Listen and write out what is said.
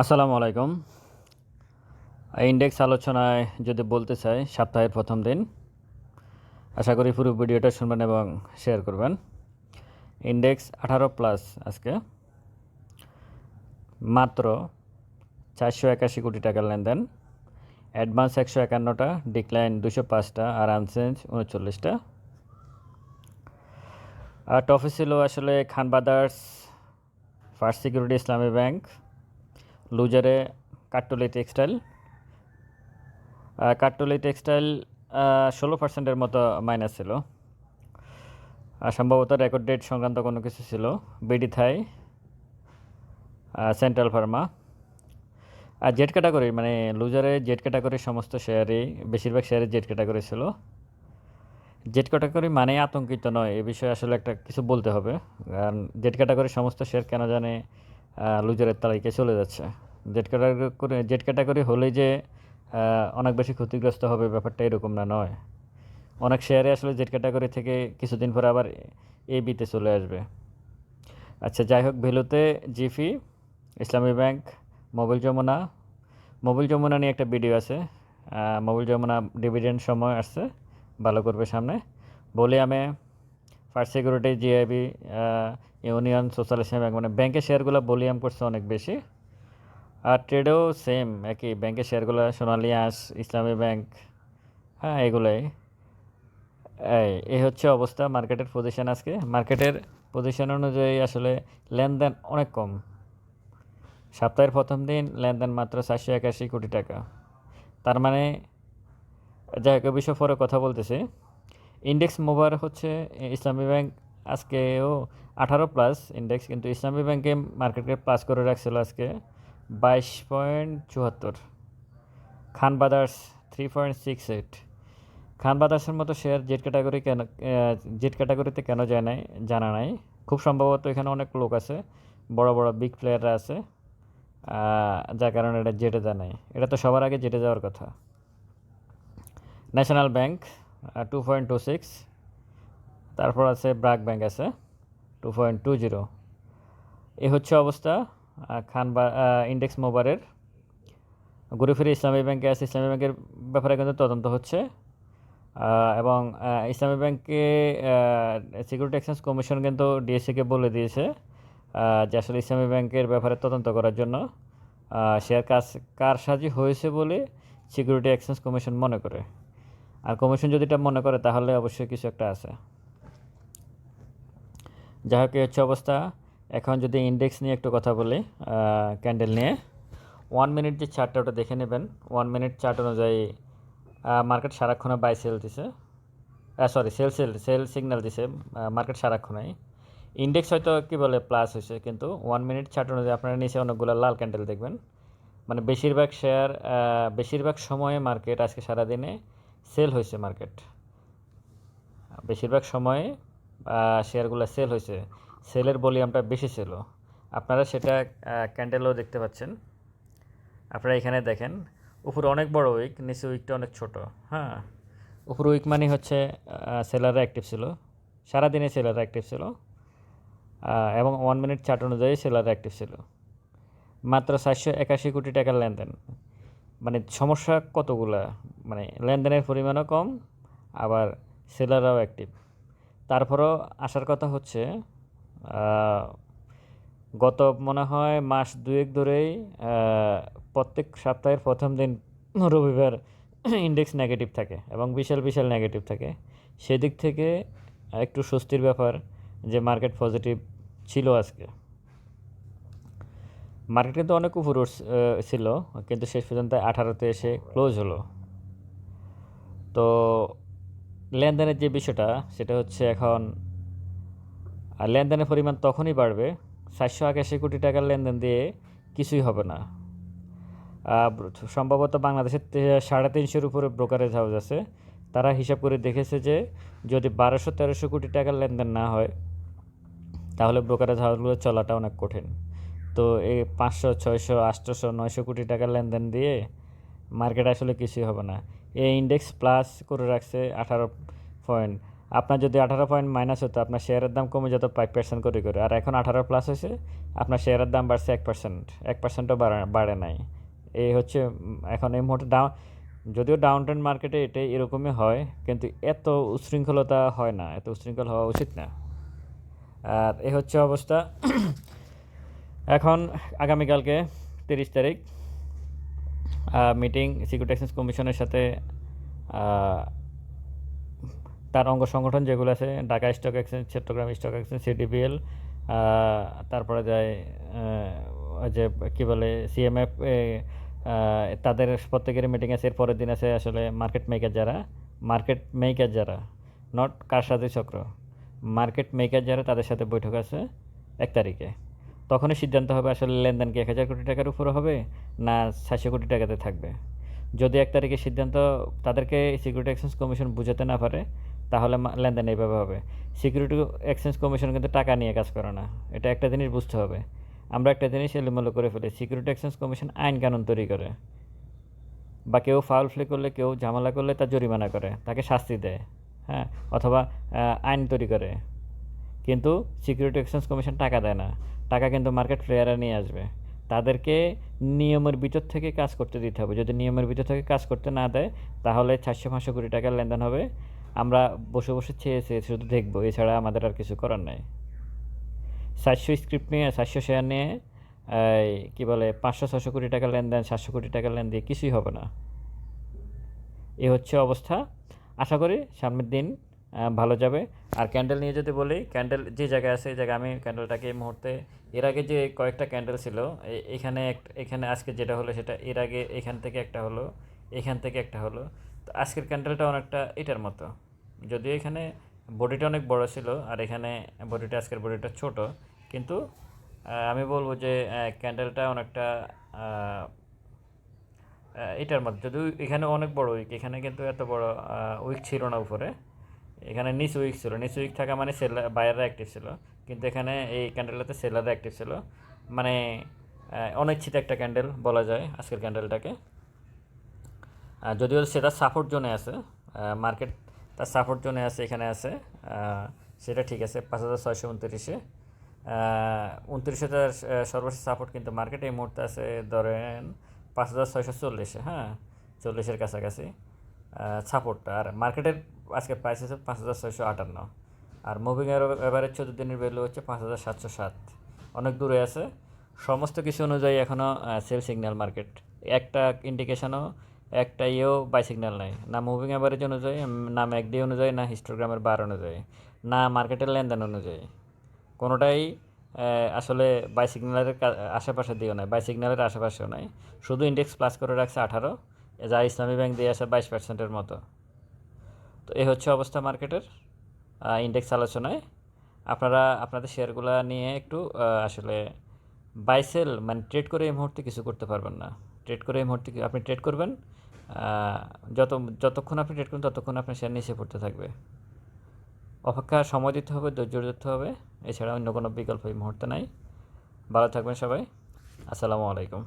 আসসালামু আলাইকুম। ইন্ডেক্স আলোচনায় যদি বলতে চাই, সপ্তাহের প্রথম দিন, আশা করি পুরো ভিডিওটা শুনবেন এবং শেয়ার করবেন। ইন্ডেক্স আঠারো প্লাস আজকে। মাত্র চারশো একাশি কোটি টাকার লেনদেন। অ্যাডভান্স একশো একান্নটা ডিক্লাইন দুশো পাঁচটা, আর আনচেঞ্জ উনচল্লিশটা। আর টফি ছিল আসলে Khan brothers first security Islami bank লুজারে Kattali textile Kattali textile ষোলো পার্সেন্টের মতো মাইনাস ছিল। আর সম্ভবত রেকর্ড ডেট সংক্রান্ত কোনো কিছু ছিল। বিডি থাই সেন্ট্রাল ফার্মা আর জেড ক্যাটাগরি মানে লুজারে জেড ক্যাটাগরির সমস্ত শেয়ারই বেশিরভাগ শেয়ারে জেড ক্যাটাগরি ছিল। জেড ক্যাটাগরি মানে আতঙ্কিত নয়, এ বিষয়ে আসলে একটা কিছু বলতে হবে। কারণ জেড ক্যাটাগরির সমস্ত শেয়ার কেন জানে লুজারের তালিকায় চলে যাচ্ছে। জেড ক্যাটাগরি জেড ক্যাটাগরি হলেই যে অনেক বেশি ক্ষতিগ্রস্ত হবে ব্যাপারটা এরকম না, নয়। অনেক শেয়ারে আসলে জেড ক্যাটাগরি থেকে কিছুদিন পরে আবার এ বিতে চলে আসবে। আচ্ছা যাই হোক ভ্যালুতে jiffy Islami bank, mobile Jamuna. Mobile Jamuna নিয়ে একটা ভিডিও আছে। মোবাইল যমুনা ডিভিডেন্ড সময় আসছে, ভালো করবে সামনে। বলি আমি first security GIB union social Islami bank মানে ব্যাংকের শেয়ারগুলো বলিয়াম করছে অনেক বেশি। আর ট্রেডেও সেম একই। ব্যাংকের শেয়ারগুলো সোনালী, আঁশ, ইসলামী ব্যাংক হ্যাঁ এগুলোই। এই এই হচ্ছে অবস্থা মার্কেটের পজিশন আজকে। মার্কেটের পজিশন অনুযায়ী আসলে লেনদেন অনেক কম। সপ্তাহের প্রথম দিন লেনদেন মাত্র চারশো একাশি কোটি টাকা। তার মানে যাই হোক বিষয়ে পরে কথা বলতেছি। ইন্ডেক্স মোভার হচ্ছে ইসলামী ব্যাংক আজকেও আঠারো প্লাস ইন্ডেক্স কিন্তু ইসলামী ব্যাংকে মার্কেটকে প্লাস করে রাখছিল আজকে বাইশ পয়েন্ট চুয়াত্তর। Khan brothers three point six eight Khan ব্রাদার্সের মতো শেয়ার জেড ক্যাটাগরি কেন জেড ক্যাটাগরিতে কেন যায় নাই, জানা নাই। খুব সম্ভবত এখানে অনেক লোক আছে, বড় বড় বিগ প্লেয়াররা আছে যার কারণে এটা জেটে যায় নাই। এটা তো সবার আগে জেটে যাওয়ার কথা। National bank two point two six তারপর আছে ব্রাক ব্যাংক আছে টু পয়েন্ট টু জিরো এ হচ্ছে অবস্থা আহ, খান বা ইন্ডেক্স মোবারের ঘুরে ফিরে ইসলামী ব্যাংকে আছে ইসলামী ব্যাংকের ব্যাপারে কিন্তু তদন্ত হচ্ছে। এবং ইসলামী ব্যাংকে সিকিউরিটি এক্সচেঞ্জ কমিশন কিন্তু ডিএসসিকে বলে দিয়েছে যে আসলে ইসলামী ব্যাংকের ব্যাপারে তদন্ত করার জন্য শেয়ার কাজ কারসাজি হয়েছে বলে সিকিউরিটি এক্সচেঞ্জ কমিশন মনে করে। আর কমিশন যদি এটা মনে করে, তাহলে অবশ্যই কিছু একটা আছে। যাই হোক হচ্ছে অবস্থা। এখন যদি ইন্ডেক্স নিয়ে একটু কথা বলি ক্যান্ডেল নিয়ে। ওয়ান মিনিট যে চার্টটা ওটা দেখে নেবেন। ওয়ান মিনিট চার্ট অনুযায়ী মার্কেট সারাক্ষণে বাই সেল দিছে। Sorry sell sell sell signal দিছে মার্কেট সারাক্ষণেই। ইন্ডেক্স হয়তো কী বলে প্লাস হয়েছে, কিন্তু ওয়ান মিনিট চার্ট অনুযায়ী আপনারা নিচে অনেকগুলো লাল ক্যান্ডেল দেখবেন। মানে বেশিরভাগ শেয়ার বেশিরভাগ সময়ে মার্কেট আজকে সারাদিনে সেল হয়েছে মার্কেট। বেশিরভাগ সময়ে শেয়ারগুলো সেল হয়েছে। সেলের ভলিউমটা বেশি ছিল। আপনারা সেটা ক্যান্ডেলও দেখতে পাচ্ছেন। আপনারা এখানে দেখেন, উপরে অনেক বড় উইক, নিচে উইকটা অনেক ছোট। হ্যাঁ উপরে উইক মানে হচ্ছে সেলাররা অ্যাক্টিভ ছিল। সারাদিনে সেলাররা অ্যাক্টিভ ছিল। এবং ওয়ান মিনিট চার্ট অনুযায়ী সেলাররা অ্যাক্টিভ ছিল। মাত্র চারশো একাশি কোটি টাকার লেনদেন। মানে সমস্যা কতগুলা? মানে লেনদেনের পরিমাণও কম, আবার সেলাররাও অ্যাক্টিভ তারপরও আসার কথা হচ্ছে গত মনে হয় মাস দুয়েক ধরেই প্রত্যেক সপ্তাহের প্রথম দিন রবিবার ইন্ডেক্স নেগেটিভ থাকে এবং বিশাল বিশাল নেগেটিভ থাকে। সেদিক থেকে একটু স্বস্তির ব্যাপার যে মার্কেট পজিটিভ ছিল আজকে। মার্কেট কিন্তু অনেক উপর ছিল, কিন্তু শেষ পর্যন্ত আঠারোতে এসে ক্লোজ হলো। তো লেনদেনের যে বিষয়টা, সেটা হচ্ছে এখন লেনদেনের পরিমাণ তখনই বাড়বে সাতশো একাশি কোটি টাকার লেনদেন দিয়ে কিছুই হবে না। সম্ভবত বাংলাদেশের সাড়ে তিনশোর উপরে ব্রোকারেজ হাউস আছে। তারা হিসাব করে দেখেছে যে, যদি বারোশো তেরোশো কোটি টাকার লেনদেন না হয়, তাহলে ব্রোকারেজ হাউসগুলো চলাটা অনেক কঠিন। তো এই পাঁচশো, ছয়শো আটশোশো নয়শো কোটি টাকার লেনদেন দিয়ে মার্কেট আসলে কিছুই হবে না। এই ইন্ডেক্স প্লাস করে রাখছে আঠারো পয়েন্ট আপনার যদি আঠারো পয়েন্ট মাইনাস হতো, আপনার শেয়ারের দাম কমে যেত ফাইভ পার্সেন্ট করে করে। আর এখন আঠারো প্লাস হয়েছে, আপনার শেয়ারের দাম বাড়ছে এক পার্সেন্ট এক পার্সেন্টও বাড়ে নাই। এই হচ্ছে, এখন এই মুহূর্তে ডাউন যদিও ডাউন ট্রেন্ড মার্কেটে এটা এরকমই হয়, কিন্তু এত উচ্ছৃঙ্খলতা হয় না। এত উশৃঙ্খল হওয়া উচিত না। আর এ হচ্ছে অবস্থা। এখন আগামীকালকে তিরিশ তারিখ মিটিং সিকিউরিটি এক্সচেঞ্জ কমিশনের সাথে তার অঙ্গ সংগঠন যেগুলো আছে, Dhaka stock exchange Chittagong stock exchange CDPL তারপরে যায় যে কী বলে সিএমএফ তাদের প্রত্যেকের মিটিং আছে, এর পরের দিন আছে আসলে মার্কেট মেকার যারা। মার্কেট মেকার যারা নট কারসাজি চক্র। মার্কেট মেকার যারা তাদের সাথে বৈঠক আছে এক তারিখে। তখনই সিদ্ধান্ত হবে আসলে লেনদেন কি এক হাজার কোটি টাকার উপরে হবে না সাতশো কোটি টাকাতে থাকবে। যদি এক তারিখে সিদ্ধান্ত তাদেরকে সিকিউরিটি এক্সচেঞ্জ কমিশন বুঝাতে না পারে, তাহলে লেনদেন এইভাবে হবে। সিকিউরিটি এক্সচেঞ্জ কমিশন কিন্তু টাকা নিয়ে কাজ করে না। এটা একটা জিনিস বুঝতে হবে। আমরা একটা জিনিস এলোমেলো করে ফেলি সিকিউরিটি এক্সচেঞ্জ কমিশন আইন কানুন তৈরি করে। বা কেউ ফাউল প্লে করলে, কেউ ঝামেলা করলে তার জরিমানা করে, তাকে শাস্তি দেয় হ্যাঁ? অথবা আইন তৈরি করে। কিন্তু সিকিউরিটি এক্সচেঞ্জ কমিশন টাকা দেয় না। টাকা কিন্তু মার্কেট প্লেয়াররা নিয়ে আসবে। তাদেরকে নিয়মের ভিতর থেকে কাজ করতে দিতে হবে। যদি নিয়মের ভিতর থেকে কাজ করতে না দেয়, তাহলে চারশো পাঁচশো কোটি টাকার লেনদেন হবে। আমরা বসে বসে চেয়ে চেয়ে শুধু দেখব। এছাড়া আমাদের আর কিছু করার নাই। সাতশো স্ক্রিপ্ট নিয়ে সাতশো শেয়ার নিয়ে কী বলে, পাঁচশো, ছশো কোটি টাকা লেনদেন, সাতশো কোটি টাকা লেনদেন কিছুই হবে না। এ হচ্ছে অবস্থা। আশা করি সামনের দিন ভালো যাবে। আর ক্যান্ডেল নিয়ে যদি বলি ক্যান্ডেল যে জায়গায় আছে, এই জায়গায় আমি ক্যান্ডেলটাকে এই মুহূর্তে, এর আগে যে কয়েকটা ক্যান্ডেল ছিল এখানে এখানে আজকে যেটা হলো সেটা, এর আগে এখান থেকে একটা হলো, এখান থেকে একটা হলো। তো আজকের ক্যান্ডেলটা অনেকটা এটার মতো। যদিও এখানে বডিটা অনেক বড় ছিল, আর এখানে বডিটা আজকের বডিটা ছোট, কিন্তু আমি বলব যে ক্যান্ডেলটা অনেকটা এটার মধ্যে যদিও এখানে অনেক বড় উইক এখানে কিন্তু এত বড় উইক ছিল না উপরে। এখানে নিচ উইক ছিল। নিচ উইক থাকা মানে সেলার বায়াররা অ্যাক্টিভ ছিল। কিন্তু এখানে এই ক্যান্ডেলটাতে সেলাররা অ্যাক্টিভ ছিল। মানে অনিচ্ছিত একটা ক্যান্ডেল বলা যায় আজকের ক্যান্ডেলটাকে যদিও সেটা সাপোর্ট জোনে আছে মার্কেট তার সাপোর্ট জোনে আছে এখানে আছে। সেটা ঠিক আছে পাঁচ হাজার ছয়শো উনত্রিশে। উনত্রিশে তার আহ, সর্বশেষ সাপোর্ট কিন্তু মার্কেট এই মুহূর্তে আছে ধরেন পাঁচ হাজার ছয়শো চল্লিশে হ্যাঁ? চল্লিশের কাছাকাছি সাপোর্টটা আর মার্কেটের আজকে প্রাইস হচ্ছে পাঁচ হাজার ছয়শো আটান্ন। আর মুভিং এর এভারেজ চোদ্দ দিনের ভ্যালু হচ্ছে পাঁচ হাজার সাতশো সাত। অনেক দূরে আছে। সমস্ত কিছু অনুযায়ী এখনও সেল সিগন্যাল মার্কেট একটা ইন্ডিকেশনও একটা ইয়েও বাই সিগন্যাল নাই। না মুভিং অ্যাভারেজ অনুযায়ী, না ম্যাকডি অনুযায়ী, না হিস্টোগ্রামের বার অনুযায়ী, না মার্কেটের লেনদেন অনুযায়ী। কোনোটাই আসলে বাই সিগন্যালের আশেপাশে দিয়েও নাই। বাই সিগন্যালের আশেপাশেও নাই। শুধু ইন্ডেক্স প্লাস করে রাখছে আঠারো। যা ইসলামী ব্যাংক দিয়ে আসে বাইশ পার্সেন্টের মতো। তো এই হচ্ছে অবস্থা মার্কেটের ইন্ডেক্স আলোচনায়। আপনারা আপনাদের শেয়ারগুলো নিয়ে একটু আসলে বাইসেল মানে ট্রেড করে এই মুহূর্তে কিছু করতে পারবেন না। ট্রেড করে এই মুহূর্তে আপনি ট্রেড করবেন? যত, যতক্ষণ আপনি ট্রেড করবেন, ততক্ষণ আপনার শেয়ার নিচে পড়তে থাকবে। অপেক্ষা সময় দিতে হবে, ধৈর্য দিতে হবে। এছাড়া অন্য কোনো বিকল্প এই মুহূর্তে নাই। ভালো থাকবেন সবাই। আসসালামু আলাইকুম।